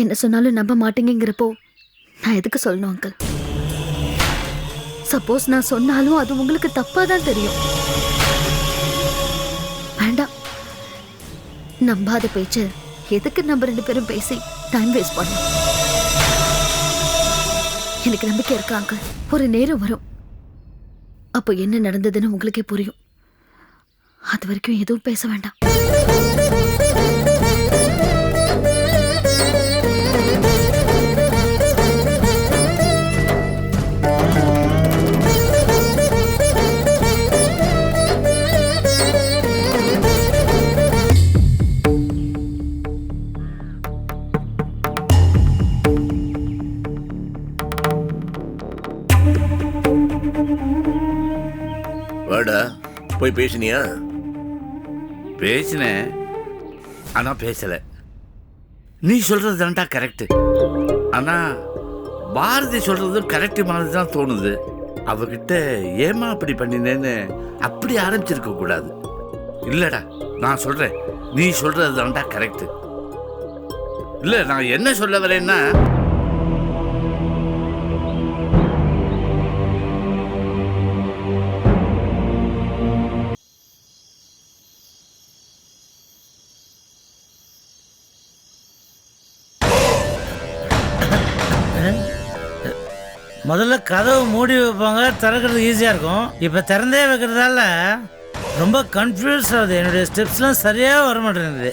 என்ன சொன்னாலும் நம்ப மாட்டேங்கிறப்போ நான் எதுக்கு சொல்லணும் அங்கிள் சப்போஸ் நான் சொன்னாலும் அது உங்களுக்கு தப்பா தான் தெரியும். வேண்டாம். நம்பாத பேச்சு எதுக்கு நம்ம ரெண்டு பேரும் பேசி டைம் வேஸ்ட் பண்ணோம்? எனக்கு நம்பிக்கை இருக்கா அங்கிள் ஒரு நேரம் வரும். அப்போ என்ன நடந்ததுன்னு உங்களுக்கே புரியும். அது வரைக்கும் எதுவும் பேச வேண்டாம். போய் பேசினியா? பேசினேன். ஆனால் பேசலை. நீ சொல்கிறது தான்டா கரெக்டு ஆனால் பாரதி சொல்கிறதும் கரெக்டு மாதிரி தான் தோணுது. அவகிட்ட ஏமா அப்படி பண்ணினேன்னு அப்படி ஆரம்பிச்சிருக்க கூடாது. இல்லைடா நான் சொல்கிறேன் நீ சொல்கிறது தான்டா கரெக்டு இல்லை நான் என்ன சொல்ல வரேன்னா முதல்ல கதவு மூடி வைப்பாங்க திறக்கிறது ஈஸியாக இருக்கும். இப்போ திறந்தே வைக்கிறதால ரொம்ப கன்ஃபியூஸ் ஆகுது. என்னுடைய ஸ்டெப்ஸ்லாம் சரியாக வர மாட்டேங்குது.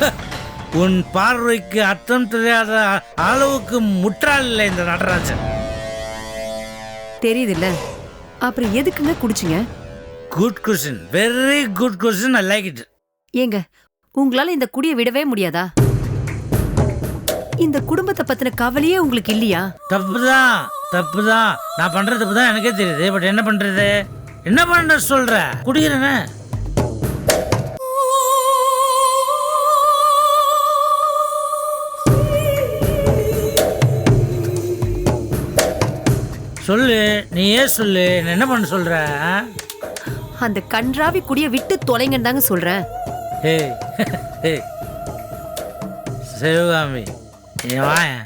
உன் பார்வைக்கு அர்த்தம் தெரியாத அளவுக்கு முற்றால் இல்லை இந்த நடராஜன். தெரியுதுல்ல. அப்புறம் எதுக்குங்க குடிச்சிங்க? Good question very good question I like it ஏங்க உங்களால இந்த குடியை விடவே முடியாதா? இந்த குடும்பத்தை பத்தின கவலையே உங்களுக்கு இல்லையா? தப்பு தான் தப்பு தான் நான் பண்ற தப்பு தான் எனக்கே தெரியுது. பட் என்ன பண்றது? என்ன பண்ண சொல்ற? குடிக்கிறேனே. சொல்லு நீ ஏன் சொல்லு. நான் என்ன பண்ண சொல்ற? அந்த கன்றாவி குடியை விட்டு தொலைங்கன்னு தாங்க சொல்றேன். ஏய் ஏய் சிவகாமி நீ வாயேன்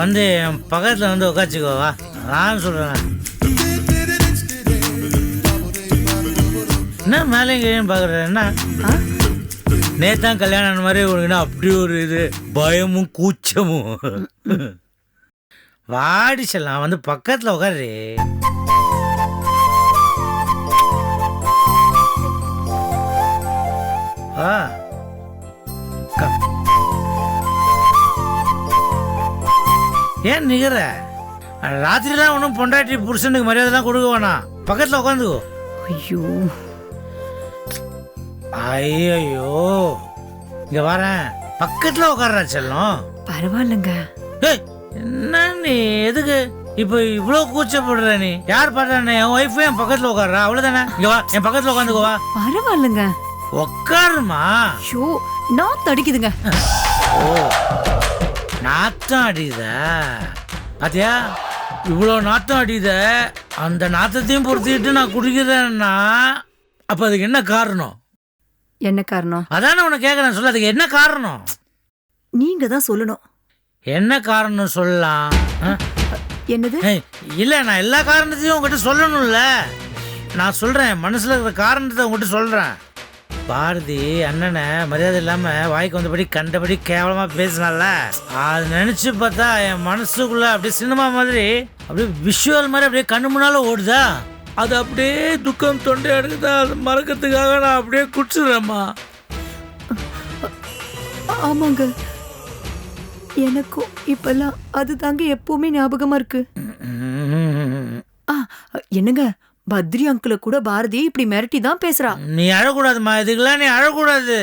வந்து என் பக்கத்தில் வந்து உட்காச்சிக்கோ வா. நான் சொல்கிறேன் என்ன மேலே கீழே பார்க்குற என்ன? நேத்தான் கல்யாணம் ஆன மாதிரி உனக்கு என்ன அப்படி ஒரு இது? பயமும் கூச்சமும். வாடி செல்லாம் வந்து பக்கத்தில் உட்காரு வா கம். ஏன் நிகர? ராத்திரிலாம் ஒன்றும் பொண்டாட்டி புருஷனுக்கு மரியாதைலாம் கொடுக்க வேணாம். பக்கத்தில் உட்காந்துக்கோ ஐயோ. ஐயோ இங்க வரேன். பக்கத்துல உட்கார்றா செல்லம். பரவாயில்லைங்க. ஏய் என்ன நீ எதுக்கு? இப்போ இவ்வளோ கூச்சப்படுற நீ? யார் பாடுறா என் ஒய்ஃபு என் பக்கத்துல உட்கார்றா அவ்வளவுதானே? இங்க வா என் பக்கத்துல உட்காந்துக்கோ வா. பரவாயில்லைங்க. உட்காருமா ஐயோ நான் தடிக்குதுங்க ஓ நாத்தம் அடியுதா பாத்தியா இவ்வளோ நாத்தம் அடியுத அந்த நாத்தத்தையும் பொறுத்திட்டு நான் குடிக்கிறேன்னா அப்ப அதுக்கு என்ன காரணம்? என்ன காரணம்? அதானே உன்னை கேட்குறேன் சொல்ல அதுக்கு என்ன காரணம்? நீங்க தான் சொல்லணும். என்ன காரணம் சொல்லலாம்? ஆ? என்னது? ஏய், இல்ல நான் எல்லா காரணத்தையும் உங்ககிட்ட சொல்லணும்ல. நான் சொல்றேன் மனசுல இருக்கிற காரணத்தை உங்ககிட்ட சொல்றேன். பாரதி அண்ணனை மரியாதை இல்லாம வாய்க்கு வந்தபடி கண்டபடி கேவலமா பேசினால அது நினைச்சு பார்த்தா என் மனசுக்குள்ள அப்படியே சினிமா மாதிரி அப்படியே விஷுவல் மாதிரி அப்படியே கண்ணு முன்னால ஓடுதா? அது அப்படியே துக்கம் தொண்டை எடுக்குதா அது மறக்கிறதுக்காக நான் அப்படியே குடிச்சிடுறேம்மா. ஆமாங்க. எனக்கும் இப்பெல்லாம் அது தாங்க எப்பவுமே ஞாபகமா இருக்கு. ஆ, என்னங்க? பத்ரி அங்கிள கூட பாரதி இப்படி மிரட்டி தான் பேசுறா. நீ அழக்கூடாதும்மா இதுக்கெல்லாம் நீ அழக்கூடாது.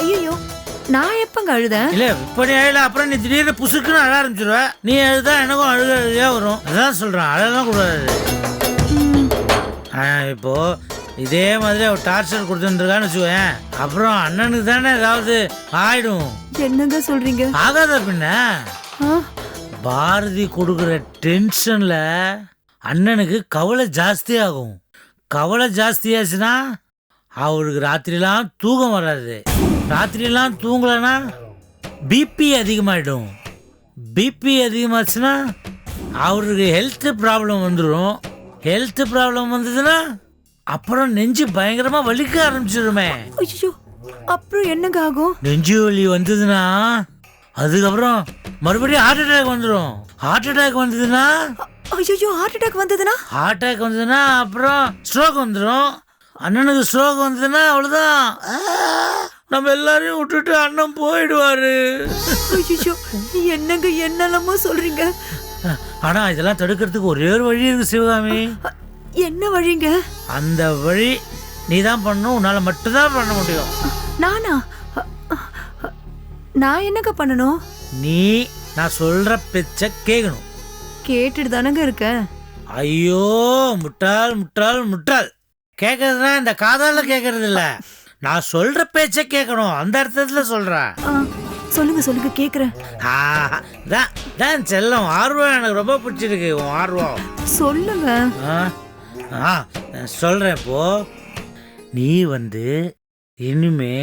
ஐயோ நான் எப்பங்க அழுதேன்? இல்ல இப்ப நீ அழல அப்புறம் நீ திடீர்னு புசுக்குன்னு அழ ஆரம்பிச்சிருவ. நீ அழுதா எனக்கும் அழுக அழுகையா வரும். அதான் சொல்றேன் அழலாம் கூடாது. இப்போ இதே மாதிரி அவ டார்ச்சர் கொடுத்துருக்கான்னு வச்சுக்கோயேன். அப்புறம் அண்ணனுக்கு தானே ஏதாவது ஆயிடும். என்னங்க சொல்றீங்க? ஆகாத பின்ன. பாரதி கொடுக்குற டென்ஷன்ல அண்ணனுக்கு கவலை ஜாஸ்தி ஆகும் கவலை ஜாஸ்தியாச்சுன்னா அவருக்கு ராத்திரிலாம் தூக்கம் வராது. ராத்திரிலாம் தூங்கலைன்னா பிபி அதிகமாயிடும். பிபி அதிகமாச்சுன்னா அவருக்கு ஹெல்த் ப்ராப்ளம் வந்துடும் ஹெல்த் ப்ராப்ளம் வந்ததுன்னா அப்புறம் நெஞ்சு பயங்கரமா வலிக்க ஆரம்பிச்சிருமே. ஐயோ அப்புறம் என்னங்க ஆகும்? நெஞ்சு வலி வந்ததுன்னா அதுக்கப்புறம் மறுபடியும் ஹார்ட் அட்டாக் வந்துடும் ஹார்ட் அட்டாக் வந்ததுன்னா ஐயோ ஹார்ட் அட்டாக் வந்ததுன்னா? ஹார்ட் அட்டாக் வந்ததுன்னா அப்புறம் ஸ்ட்ரோக் வந்துடும் அண்ணனுக்கு ஸ்ட்ரோக் வந்ததுன்னா அவ்வளோதான் நம்ம எல்லாரையும் விட்டுட்டு அண்ணன் போயிடுவாரு. ஐயோ என்னங்க என்னெல்லாமோ சொல்றீங்க? ஆனா இதெல்லாம் தடுக்கிறதுக்கு ஒரே ஒரு வழி இருக்கு சிவகாமி. என்ன வழிங்க? அந்த வழி நீ தான் பண்ணணும் உன்னால மட்டும்தான் பண்ண முடியும். நானா? நான் என்னங்க பண்ணணும்? நீ நான் சொல்ற பேச்ச கேட்கணும் கேட்டுட்டு தானங்க இருக்கேன் ஐயோ முட்டாள் முட்டாள் முட்டாள். கேட்கறதுனா இந்த காதால கேட்கறது இல்ல நான் சொல்ற பேச்ச கேட்கணும் அந்த அர்த்தத்துல சொல்றேன் ஆ, சொல்லுங்க சொல்லுங்க கேக்குறேன். ஆ, தான் தான் செல்லம். ஆர்வம் எனக்கு ரொம்ப பிடிச்சிருக்கு உன் ஆர்வம். சொல்லுங்க. ஆ, ஆ சொல்றேன் இப்போ நீ வந்து இனிமே.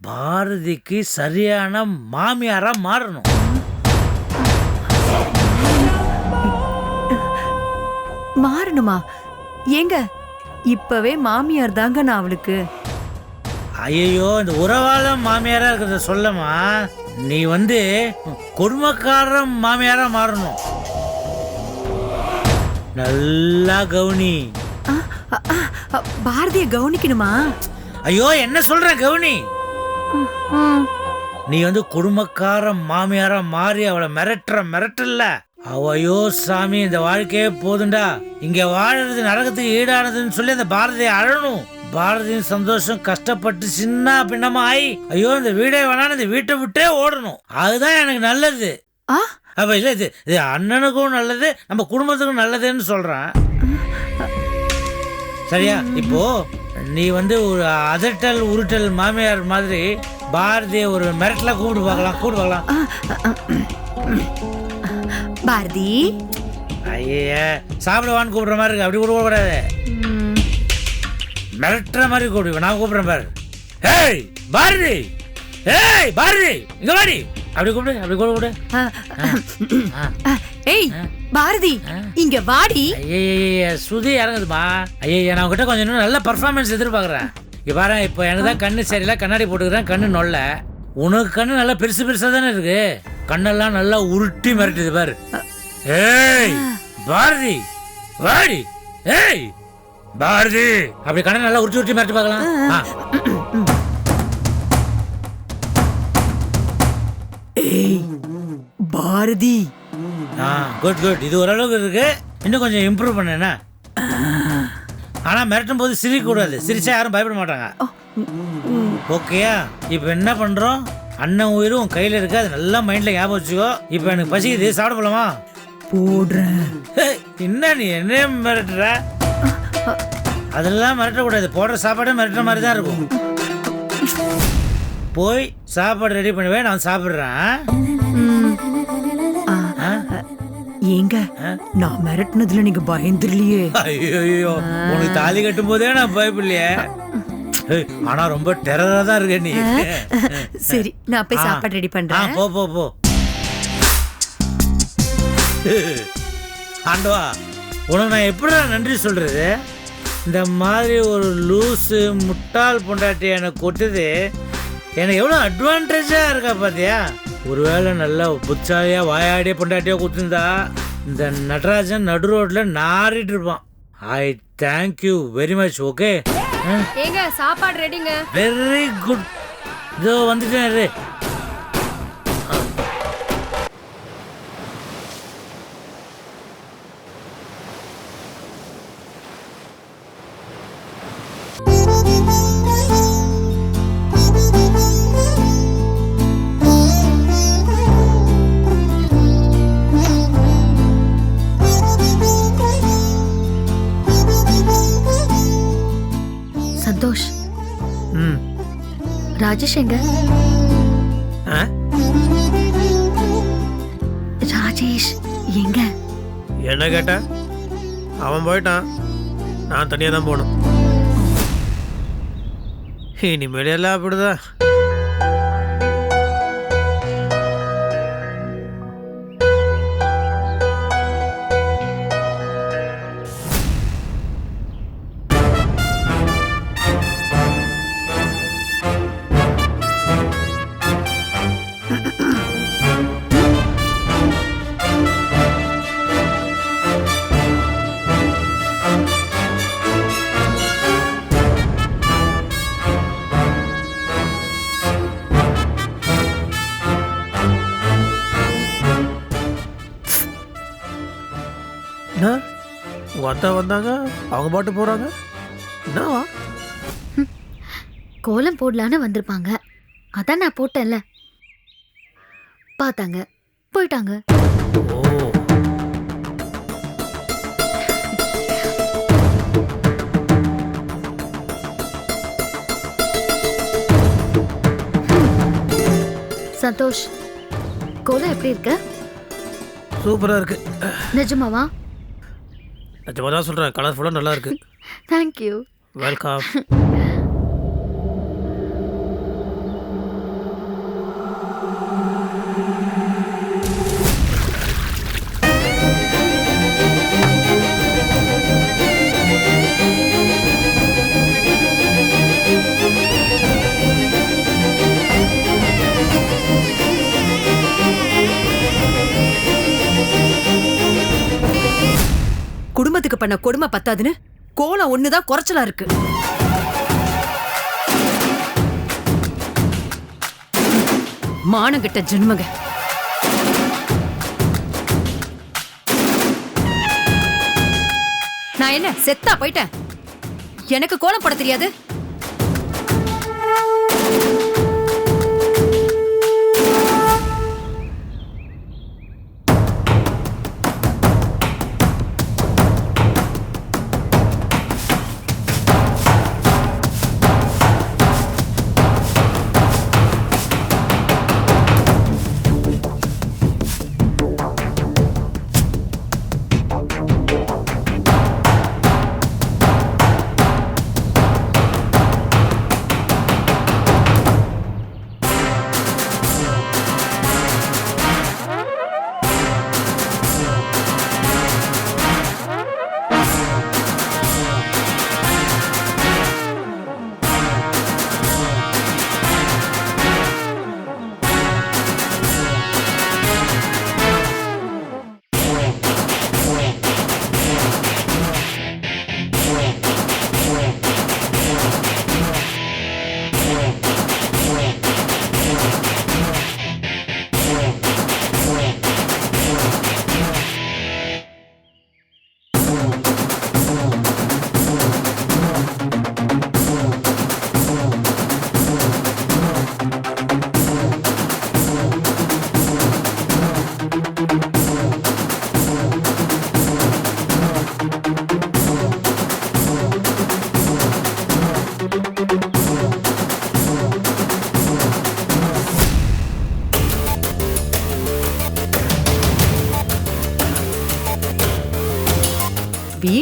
பாரதிக்கு சரியான மாமியாரா மாறணும். மாறணுமா? ஏங்க இப்பவே மாமியார் தாங்க நான் அவளுக்கு. ஐயோ இந்த உறவால மாமியாரா இருக்கிறத சொல்லமா நீ வந்து குடும்பக்கார மாமியாரா மாறணும். நல்லா கவுனி. பாரதிய கவனிக்கணுமா? ஐயோ என்ன சொல்ற கவுனி? நீ வந்து குடும்பக்கார மாமியாரா மாறி அவளை மிரட்டுற மிரட்டல்ல. அவ ஐயோ சாமி இந்த வாழ்க்கையே போதுண்டா. இங்க வாழறது நரகத்துக்கு ஈடானதுன்னு சொல்லி அந்த பாரதியை அழணும். பாரதியின் சந்தோஷம் கஷ்டப்பட்டு சின்ன பின்னமா ஆயி ஐயோ இந்த வீடே வேணான்னு இந்த வீட்டை விட்டே ஓடணும். அதுதான் எனக்கு நல்லது. அப்ப இல்ல இது இது அண்ணனுக்கும் நல்லது நம்ம குடும்பத்துக்கும் நல்லதுன்னு சொல்றேன். சரியா? இப்போ நீ வந்து ஒரு அதட்டல் உருட்டல் மாமியார் மாதிரி பாரதிய ஒரு மிரட்டலா கூப்பிட்டு பார்க்கலாம் கூப்பிட்டு பார்க்கலாம். பாரதி. ஐய சாப்பிடுவான்னு கூப்பிடுற மாதிரி இருக்கு. அப்படி கூட கூடாது மிரட்டுற மாதிரி கூப்பிடு. நான் கூப்பிடுறேன் பாரு. ஏய் பாரதி. ஏய் பாரதி. இங்க வாடி. அப்படி கூப்பிடு அப்படி ஆ. ஆ, ஏய் பாரதி இங்க வாடி. ஐய சுதி இறங்குதுமா ஐய நான் உங்ககிட்ட கொஞ்சம் இன்னும் நல்ல பர்ஃபார்மன்ஸ் எதிர்பார்க்குறேன். இங்க பாரு இப்போ எனக்கு தான் கண்ணு சரியில்லை. கண்ணாடி போட்டுக்கிறேன். கண்ணு நொல்ல. உனக்கு கண்ணு நல்லா பெருசு பெருசா தானே இருக்கு? கண்ணெல்லாம் நல்லா உருட்டி மிரட்டுது பாரு. ஏய் பாரதி வாடி. ஏய் பாரதி. அப்படி கண்ணை நல்லா உருட்டி உருட்டி மிரட்டி பார்க்கலாம். ஏய் பாரதி. ஆ குட் குட் இது ஓரளவுக்கு இருக்கு. இன்னும் கொஞ்சம் இம்ப்ரூவ் பண்ண என்ன ஆனா மிரட்டும் போது சிரிக்க கூடாது சிரிச்சா யாரும் பயப்பட மாட்டாங்க. ஓகேயா இப்போ என்ன பண்றோம்? அண்ணன் உயிரும் உன் கையில இருக்கு அது நல்லா மைண்ட்ல ஞாபகம் வச்சுக்கோ. இப்போ எனக்கு பசிக்குது சாப்பிட போலாமா? போடுறேன். என்ன நீ என்ன மிரட்டுற? அதெல்லாம் மிரட்டக்கூடாது போடுற சாப்பாடு மிரட்டுற மாதிரி தான் இருக்கும். போய் சாப்பாடு ரெடி பண்ணுவேன் நான் சாப்பிட்றேன்? ஏங்க நான் மிரட்டினதுல நீங்க பயந்துடலையே. ஐயோ உனக்கு தாலி கட்டும் போதே நான் பயப்படலையே. ஏய், ஆனா ரொம்ப டெரரா தான் இருக்க நீ. சரி நான் போய். சாப்பாடு ரெடி பண்றேன். போ போ போ. ஆண்டவா உனக்கு நான் எப்படிடா நன்றி சொல்றது? இந்த மாதிரி ஒரு லூசு முட்டாள் பொண்டாட்டி எனக்கு கொட்டுது. எனக்கு எவ்வளோ அட்வான்டேஜாக இருக்கா பாத்தியா? ஒருவேளை நல்லா புத்தாலியா வாயாடிய பொண்டாட்டியா குத்துந்தா இந்த நடராஜன் நடு ரோட்டில் நாறிட்டு இருப்பான். I thank you very much okay ஏங்க சாப்பாடு ரெடிங்க வெரி குட் இதோ வந்துட்டேன் சந்தோஷ். ம். ராஜேஷ் எங்க? ராஜேஷ் எங்க? என்ன கேட்ட? அவன் போயிட்டான். நான் தனியாக தான் போகணும். இனிமேல் எல்லாம் அப்படிதான். அத்தா வந்தாங்க அவங்க பாட்டு போகிறாங்க என்னவா? கோலம் போடலான்னு வந்திருப்பாங்க. அதான் நான் போட்டேன்ல. பார்த்தாங்க. போயிட்டாங்க. சந்தோஷ் கோலம் எப்படி இருக்க? சூப்பராக இருக்கு. நிஜமாவா? நிஜமாக தான் சொல்கிறேன் கலர்ஃபுல்லாக நல்லா இருக்கு தேங்க்யூ வெல்கம் குடும்பத்துக்கு பண்ண கொடுமை பத்தாதுன்னு கோலம் ஒண்ணுதான் குறைச்சலா இருக்கு. மானங்கிட்ட ஜென்மங்க. நான் என்ன செத்தா போயிட்டேன்? எனக்கு கோலம் போட தெரியாது?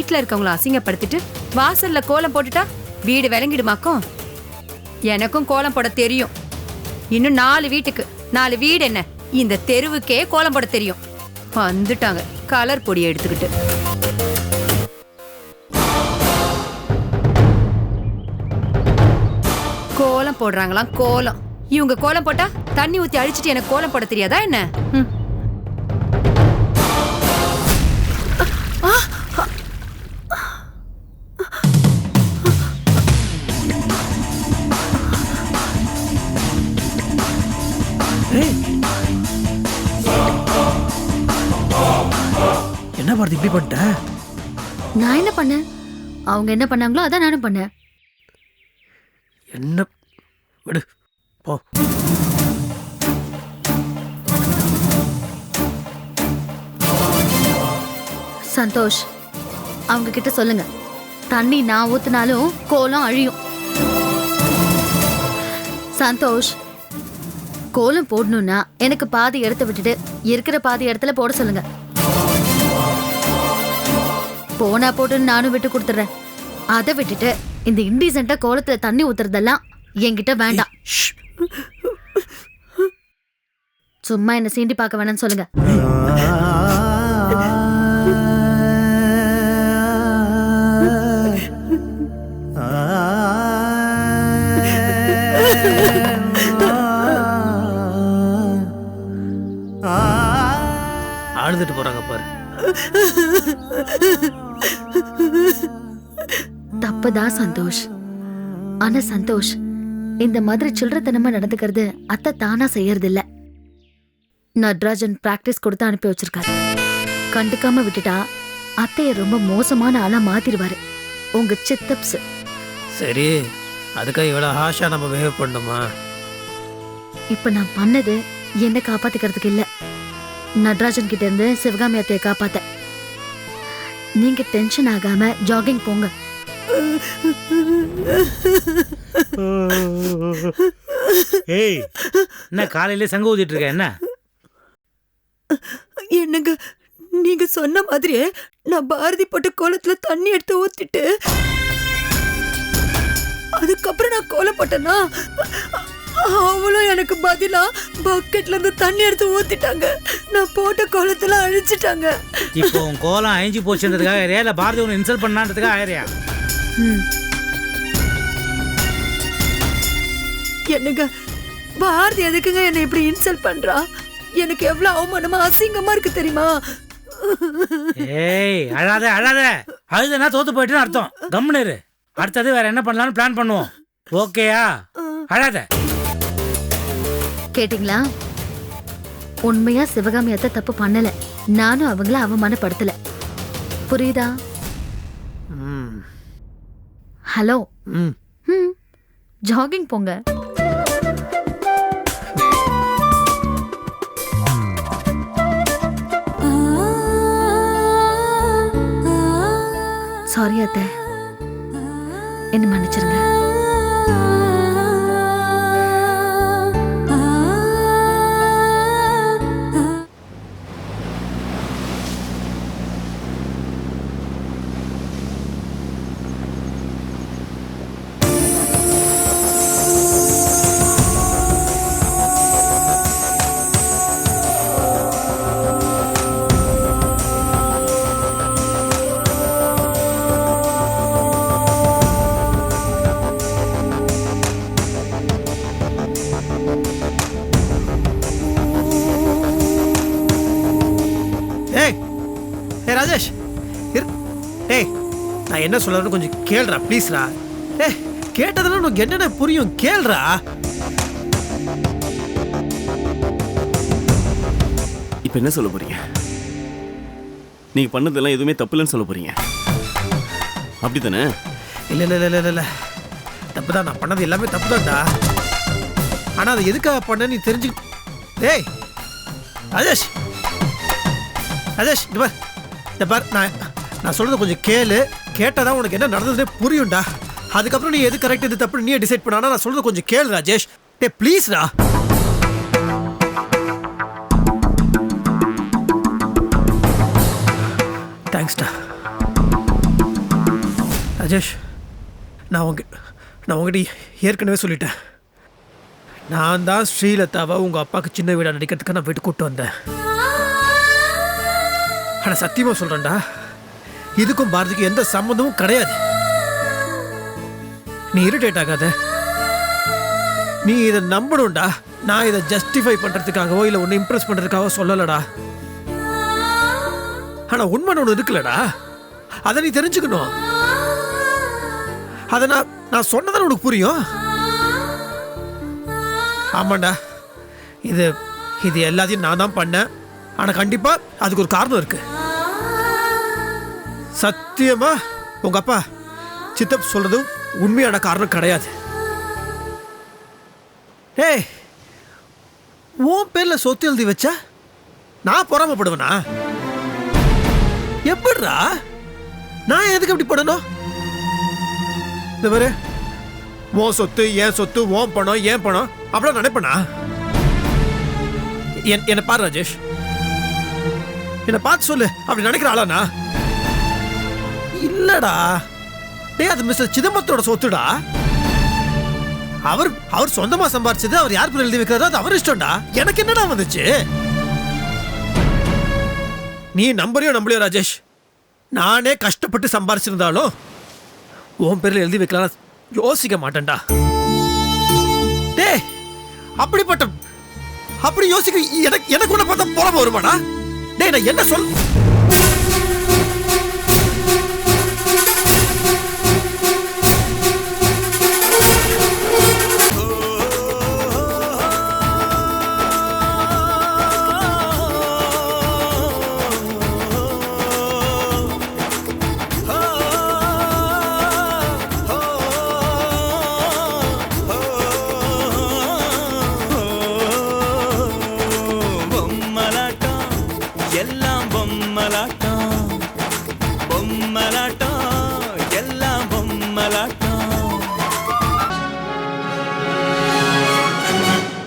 வீட்டில் இருக்கவங்கள அசிங்கப்படுத்திட்டு வாசல்ல கோலம் போட்டுட்டா வீடு விளங்கிடுமாக்கும்? எனக்கும் கோலம் போட தெரியும். இன்னும் நாலு வீட்டுக்கு. நாலு வீடு என்ன? இந்த தெருவுக்கே கோலம் போட தெரியும். வந்துட்டாங்க. கலர் பொடியை எடுத்துக்கிட்டு. கோலம் போடுறாங்களாம் கோலம். இவங்க கோலம் போட்டா தண்ணி ஊத்தி அழிச்சிட்டு எனக்கு கோலம் போட தெரியாதா என்ன? என்ன பாரதி இப்படி பண்ணிட்ட? நான் என்ன பண்ணேன்? அவங்க என்ன பண்ணாங்களோ அதான் நானும் பண்ணேன். என்ன? விடு போ. சந்தோஷ் அவங்க கிட்ட சொல்லுங்க. தண்ணி நான் ஊத்துனாலும் கோலம் அழியும். சந்தோஷ் கோலம் போடணும்னா எனக்கு பாதி இடத்த விட்டுட்டு இருக்கிற பாதி இடத்துல போட சொல்லுங்க. போனா போட்டுன்னு நானும் விட்டு கொடுத்துறேன் அதை விட்டுட்டு இந்த இன்டீசென்ட்டா கோலத்துல தண்ணி ஊத்துறதெல்லாம் என்கிட்ட வேண்டாம் சும்மா என்ன சீண்டி பார்க்க வேணாம்னு சொல்லுங்க அழுதுட்டு போறாங்க பாரு தப்புதான் சந்தோஷ். ஆனா சந்தோஷ் இந்த மாதிரி சில்லறத்தனமா நடந்துக்கிறது அத்தை தானா செய்யறது இல்ல நட்ராஜன் பிராக்டிஸ் கொடுத்து அனுப்பி வச்சிருக்காரு. கண்டுக்காம விட்டுட்டா அத்தைய ரொம்ப மோசமான ஆளா மாத்திருவாரு உங்க சித்தப்ஸ். சரி அதுக்காக இவ்வளோ ஹாஷா நம்ம பிஹேவ் பண்ணணுமா? இப்ப நான் பண்ணது என்ன காப்பாத்திக்கிறதுக்கு இல்ல. நட்ராஜன் கிட்ட இருந்து சிவகாமி அத்தைய காப்பாத்த. நீங்க டென்ஷன் ஆகாம ஜாகிங் போங்க. ஏய் என்ன காலையிலே சங்க ஊதிட்டு இருக்க என்ன? என்னங்க நீங்க சொன்ன மாதிரியே நான் பாரதி போட்ட கோலத்துல தண்ணி எடுத்து ஊத்திட்டு அதுக்கப்புறம் நான் கோலம் போட்டேன்னா அவளும் எனக்கு பதிலா பக்கெட்ல இருந்து தண்ணி எடுத்து ஊத்திட்டாங்க. நான் போட்ட கோலத்துல அழிச்சிட்டாங்க. இப்போ உன் கோலம் அழிஞ்சு போச்சுன்றதுக்காக இல்ல பாரதி உன்னை இன்சல்ட் பண்ணான்றதுக்காக ஆயிரியா என்னங்க? பாரதி எதுக்குங்க என்னை இப்படி இன்சல்ட் பண்றா? எனக்கு எவ்வளவு அவமானமா அசிங்கமா இருக்கு தெரியுமா? ஏய் அழாத அழாத. அழுதுனா தோத்து போயிட்டுன்னு அர்த்தம். கம்முனு இரு. அடுத்தது வேற என்ன பண்ணலாம்னு பிளான் பண்ணுவோம். ஓகேயா? அழாத. கேட்டிங்களா? உண்மையா சிவகாமி அத்தை தப்பு பண்ணல. நானும் அவங்கள அவமானப்படுத்தல. புரியுதா? ஹலோ. ம். ம். ஜாகிங் போங்க. சாரி அத்தை. என்ன மன்னிச்சிருங்க. நான் என்ன சொல்றேன்னு கொஞ்சம் கேளுடா ப்ளீஸ்ரா ஏய் கேட்டதுன்னா உனக்கு என்னென்ன புரியும் கேளுடா. இப்போ என்ன சொல்ல போறீங்க? நீங்க பண்ணதெல்லாம் எதுவுமே தப்புலன்னு சொல்ல போறீங்க. அப்படித்தானே? இல்லை இல்லை இல்லை இல்லை இல்லை. தப்பு தான் நான் பண்ணது எல்லாமே தப்பு தான்டா ஆனால் அதை எதுக்காக பண்ண நீ தெரிஞ்சு டேய் ராஜேஷ். ராஜேஷ் இந்த பார். இந்த பார் நான் நான் சொல்றது கொஞ்சம் கேளு. கேட்டால் தான் உனக்கு என்ன நடந்ததுனே புரியும்டா. அதுக்கப்புறம் நீ எது கரெக்ட் எது தப்பு நீயே டிசைட் பண்ணானா நான் சொல்றது கொஞ்சம் கேளு ராஜேஷ். டே. ப்ளீஸ்டா தேங்க்ஸ்டா ராஜேஷ் நான் உங்க நான் உங்ககிட்ட ஏற்கனவே சொல்லிட்டேன். நான் தான் ஸ்ரீலதாவை உங்கள் அப்பாவுக்கு சின்ன வீடாக நடிக்கிறதுக்கு நான் வீட்டு கூப்பிட்டு வந்தேன். ஆனால் சத்தியமாக சொல்கிறேன்டா இதுக்கும் பாரதிக்கும் எந்த சம்மந்தமும் கிடையாது. நீ இரிட்டேட் ஆகாத. நீ இதை நம்பணும்டா. நான் இதை ஜஸ்டிஃபை பண்ணுறதுக்காகவோ இல்லை ஒன்று இம்ப்ரெஸ் பண்ணுறதுக்காகவோ சொல்லலடா. ஆனால் உண்மை ஒன்று இருக்குல்லடா. அதை நீ தெரிஞ்சுக்கணும். அதை நான் நான் சொன்னதான உனக்கு புரியும்? ஆமாண்டா. இது இது எல்லாத்தையும் நான் தான் பண்ணேன். ஆனால் கண்டிப்பாக அதுக்கு ஒரு காரணம் இருக்குது சத்தியமா? உங்க அப்பா சித்தப் சொல்றது உண்மையான காரணம் கிடையாது. ஏய் உன் பேர்ல சொத்து எழுதி வச்சா நான் பொறாமப்படுவேனா? எப்படிரா நான் எதுக்கு அப்படி படணும் இந்த பாரு உன் சொத்து என் சொத்து ஓம் பணம் ஏன் பணம் அப்படிலாம் நினைப்பனா? என் என்னை பாரு ராஜேஷ். என்னை பார்த்து சொல்லு அப்படி நினைக்கிற ஆளாண்ணா இல்லடா. டேய் அது மிஸ்டர் சிதம்பரத்தோட சொத்துடா. அவர் அவர் சொந்தமா சம்பாரிச்சது அவர் யார் பேர் எழுதி வைக்கிறதோ அது அவர் இஷ்டம்டா. எனக்கு என்னடா வந்துச்சு? நீ நம்பறியோ நம்பலையோ ராஜேஷ்? நானே கஷ்டப்பட்டு சம்பாரிச்சிருந்தாலும் உன் பேரில் எழுதி வைக்கலாம் யோசிக்க மாட்டேன்டா. டே அப்படிப்பட்ட அப்படி யோசிக்க எனக்கு எனக்கு உன்னை பார்த்தா போறாம வருமாடா? டேய் நான் என்ன சொல்